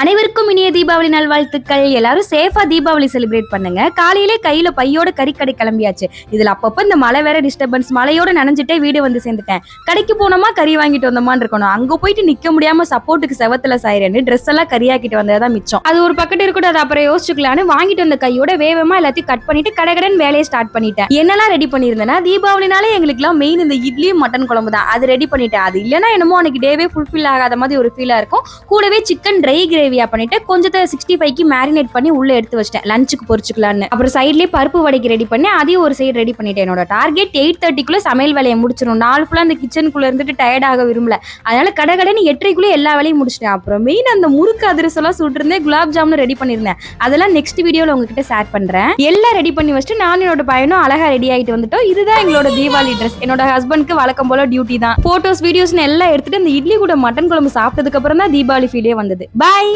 அனைவருக்கும் இனிய தீபாவளி நல்வாழ்த்துக்கள். எல்லாரும் சேஃபா தீபாவளி செலிப்ரேட் பண்ணுங்க. காலையிலே கையில பையோட கறிக்கடை கிளம்பியாச்சு. இதுல அப்பப்ப இந்த மழை வேற டிஸ்டர்பன்ஸ் மழையோட நனைஞ்சிட்டே வீடு வந்து சேர்ந்துட்டேன். கடைக்கு போனோமா கறி வாங்கிட்டு வந்தோமான்னு இருக்கணும். அங்க போயிட்டு நிக்க முடியாம சப்போர்ட்டுக்கு செவத்துல சாயிரேன்னு ட்ரெஸ் எல்லாம் கறியாக்கிட்டு வந்ததான் மிச்சம். அது ஒரு பக்கத்து இருக்கட்டும் அது அப்புறம் யோசிச்சுக்கலான்னு வாங்கிட்டு வந்த கையோட வேகமா எல்லாத்தையும் கட் பண்ணிட்டு கடகடன் வேலையை ஸ்டார்ட் பண்ணிட்டேன். என்னெல்லாம் ரெடி பண்ணியிருந்தேன்னா தீபாவளினாலே எங்களுக்குலாம் மெயின் இந்த இட்லியும் மட்டன் குழம்பு தான். அது ரெடி பண்ணிட்டேன். அது இல்லைன்னா என்னமோ அன்னைக்கு டேவே ஃபுல்ஃபில் ஆகாத மாதிரி ஒரு ஃபீலா இருக்கும். கூடவே சிக்கன் ட்ரை கிரேவியா பண்ணிட்டு கொஞ்சத்தை சிக்ஸ்டி ஃபைவ்க்கு மேரினேட் பண்ணி உள்ள எடுத்து வச்சிட்டேன். லஞ்சுக்கு பொறிச்சுக்கலான்னு அப்புறம் சைட்லயே பருப்பு வடைக்கு ரெடி பண்ணி அதையும் ஒரு சைடு ரெடி பண்ணிட்டேன். என்னோட டார்கெட் எயிட் தேர்ட்டிக்குள்ள சமையல் வேலையை முடிச்சிடும் நாலு ஃபுல்லாக அந்த கிச்சனுக்குள்ள இருந்துட்டு டயர்ட் ஆக விரும்பல. அதனால கடகடன்னு எட்டரைக்குள்ளே எல்லா வேலையும் முடிச்சிட்டேன். அப்புறம் மெயின் அந்த முறுக்கு அதிரசெல்லாம் சுட்டுருந்தேன். சுட்டிருந்தேன் குலாப் ஜாமுன் ரெடி பண்ணியிருந்தேன். அதெல்லாம் நெக்ஸ்ட் வீடியோவில் உங்ககிட்ட ஷேர் பண்ணுறேன் எல்லாம் ரெடி பண்ணி வச்சுட்டு நான் என்னோட பையனும் அழகாக ரெடி ஆகிட்டு வந்துட்டோம். இதுதான் எங்களோட தீபாவளி ட்ரெஸ் என்னோட ஹஸ்பண்ட்க்கு வழக்கம் போல டியூட்டி தான். போட்டோஸ் வீடியோஸ்னு எல்லாம் எடுத்துட்டு இந்த இட்லி கூட மட்டன் குழம்பு சாப்பிட்டதுக்கு அப்புறம் தான் தீபாவளி ஃபீலே வந்தது. பாய்